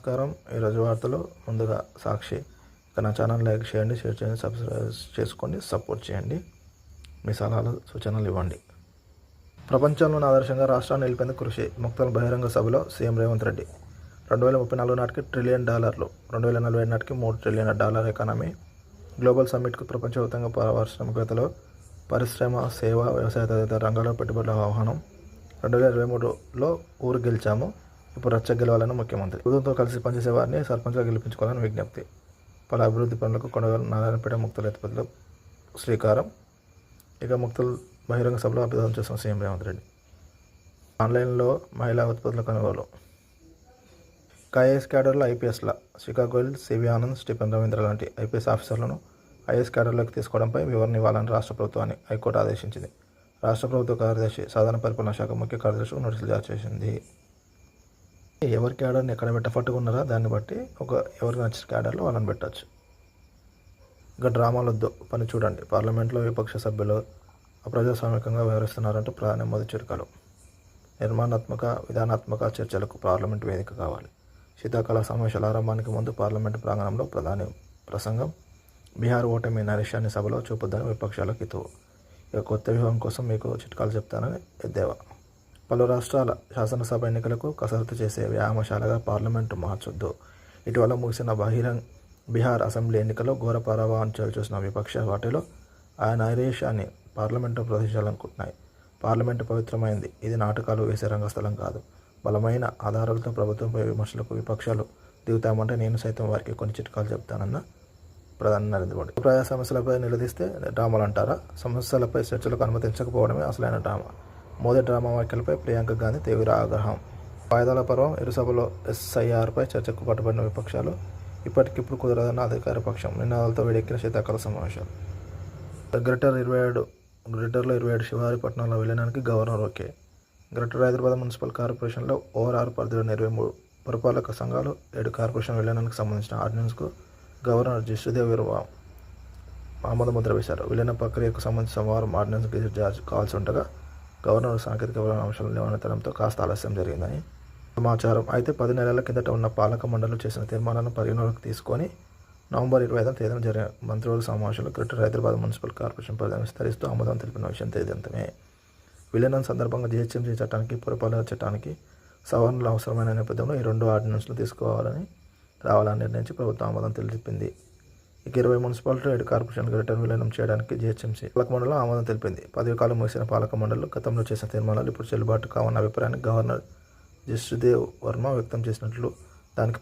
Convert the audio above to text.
నమస్కారం. ఈరోజు వార్తలు ముందుగా సాక్షి. ఇక నా ఛానల్ లైక్ చేయండి షేర్ చేయండి సబ్స్క్రైబ్ చేసుకోండి సపోర్ట్ చేయండి. మీ సలహాలు సూచనలు ఇవ్వండి. ప్రపంచంలోని ఆదర్శంగా రాష్ట్రాన్ని నిలిపేందుకు కృషి ముక్తల బహిరంగ సభలో సీఎం రేవంత్ రెడ్డి. రెండు వేల ముప్పై నాలుగు నాటికి ట్రిలియన్ డాలర్లు రెండు వేల నలభై ఐదు నాటికి మూడు ట్రిలియన్ డాలర్ ఎకానమీ. గ్లోబల్ సమ్మిట్కు ప్రపంచవ్యాప్తంగా పారిశ్రామికవేత్తలు పరిశ్రమ సేవ వ్యవసాయ తదితర రంగాల్లో పెట్టుబడుల ఆహ్వానం. రెండు వేల ఇరవై మూడులో ఊరు గెలిచాము. ఇప్పుడు రచ్చ గెలవాలని ముఖ్యమంత్రి. ప్రభుత్వంతో కలిసి పనిచేసే వారిని సర్పంచ్గా గెలిపించుకోవాలని విజ్ఞప్తి. పలు అభివృద్ధి పనులకు కొనగల నారాయణపేట ముక్తుల ఎత్తిపతిలో శ్రీకారం. ఇక ముక్తులు బహిరంగ సభలో అభివృద్ధి చేసిన సీఎం రేవంత్ రెడ్డి. ఆన్లైన్లో మహిళా ఉత్పత్తుల కొనుగోలు. ఐఏఎస్ క్యాడర్లో ఐపీఎస్ల శ్రీకాగోల్ సివి ఆనంద్ స్టీఫెన్ రవీంద్ర లాంటి ఐపీఎస్ ఆఫీసర్లను ఐఏఎస్ క్యాడర్లోకి తీసుకోవడంపై వివరణ ఇవ్వాలని రాష్ట్ర ప్రభుత్వాన్ని హైకోర్టు ఆదేశించింది. రాష్ట్ర ప్రభుత్వ కార్యదర్శి సాధారణ పరిపాలనా శాఖ ముఖ్య కార్యదర్శికి నోటీసులు జారీ చేసింది ఎవరి క్యాడర్ని ఎక్కడ పెట్టఫట్టుగా దాన్ని బట్టి ఒక ఎవరికి నచ్చిన క్యాడర్లో వాళ్ళని పెట్టచ్చు. ఇక డ్రామాలు వద్దు పని చూడండి. పార్లమెంట్లో విపక్ష సభ్యులు అప్రజాస్వామికంగా వ్యవహరిస్తున్నారంటూ ప్రధాని మోదీ చురకాలు. నిర్మాణాత్మక విధానాత్మక చర్చలకు పార్లమెంట్ వేదిక కావాలి. శీతాకాల సమావేశాల ఆరంభానికి ముందు పార్లమెంటు ప్రాంగణంలో ప్రధాని ప్రసంగం బీహార్ ఓటమి నరేషాన్ని సభలో చూపొద్దని విపక్షాలకు ఇతువు ఇక కొత్త వ్యూహం కోసం మీకు చిట్కాలు చెప్తానని ఎద్దేవా. పలు రాష్ట్రాల శాసనసభ ఎన్నికలకు కసరత్తు చేసే వ్యాయామశాలగా పార్లమెంటు మార్చొద్దు. ఇటీవల ముగిసిన బహిరంగ బీహార్ అసెంబ్లీ ఎన్నికలో ఘోర పరాభవాన్ని చూసిన విపక్ష పార్టీలు ఆ నైరేషాన్ని పార్లమెంటు ప్రదర్శించాలనుకుంటున్నాయి పార్లమెంటు పవిత్రమైంది. ఇది నాటకాలు వేసే రంగస్థలం కాదు. బలమైన ఆధారాలతో ప్రభుత్వంపై విమర్శలకు విపక్షాలు దిగుతామంటే నేను సైతం వారికి కొన్ని చిట్కాలు చెప్తానన్న ప్రధాని నరేంద్ర మోడీ. ప్రజా సమస్యలపై నిలదీస్తే డ్రామాలు అంటారా సమస్యలపై చర్చలకు అనుమతించకపోవడమే అసలైన డ్రామా. మోదీ డ్రామా వ్యాఖ్యలపై ప్రియాంక గాంధీ తీవ్ర ఆగ్రహం. వాయిదాల పర్వం ఇరు సభలో ఎస్ఐఆర్పై చర్చకు పట్టుబడిన విపక్షాలు ఇప్పటికిప్పుడు కుదరదన్న అధికార పక్షం నినాదాలతో వేడెక్కిన శీతాకాల సమావేశాలు. గ్రేటర్ ఇరవై ఏడు గ్రేటర్లో ఇరవై ఏడు శివారి పట్టణంలో విలీనానికి governor okay. Greater Hyderabad municipal కార్పొరేషన్లో ఓఆర్ పరిధిలోని ఇరవై మూడు పురపాలక సంఘాలు ఏడు కార్పొరేషన్ విలీనానికి సంబంధించిన ఆర్డినెన్స్కు గవర్నర్ జిష్ణుదేవ్ వీరవ ఆమోద ముద్ర వేశారు. విలీన ప్రక్రియకు సంబంధించి సోమవారం ఆర్డినెన్స్ గెజిట్ జారీ కావాల్సి ఉండగా గవర్నర్ సాంకేతిక అంశాలు లేవనెత్తడంతో కాస్త ఆలస్యం జరిగిందని సమాచారం. అయితే పది నెలల కిందట ఉన్న పాలక మండలి చేసిన తీర్మానాలను పరిగణలోకి తీసుకొని నవంబర్ ఇరవై ఐదవ తేదీన జరిగిన మంత్రివర్గ సమావేశంలో గ్రేటర్ హైదరాబాద్ మున్సిపల్ కార్పొరేషన్ పరిధిని విస్తరిస్తూ ఆమోదం తెలిపిన విషయం తేదంతమే. విలీనం సందర్భంగా జిహెచ్ఎంసీ చట్టానికి పురపాలక చట్టానికి సవరణలు అవసరమైన నేపథ్యంలో ఈ రెండు ఆర్డినెన్స్లు తీసుకోవాలని రావాలని నిర్ణయించి ప్రభుత్వం ఆమోదం తెలిపింది. ఇక ఇరవై మున్సిపాలిటీ ఏడు కార్పొరేషన్ రిటర్న్ విలీనం చేయడానికి జిహెచ్ఎంసీ పాలక మండలం ఆమోదం తెలిపింది. పదవి కాలం ముగిసిన పాలక మండలి గతంలో చేసిన తీర్మానాలు ఇప్పుడు చెల్లుబాటు కావన్న అభిప్రాయాన్ని గవర్నర్ జస్టిదేవ్ వర్మ వ్యక్తం చేసినట్లు దానికి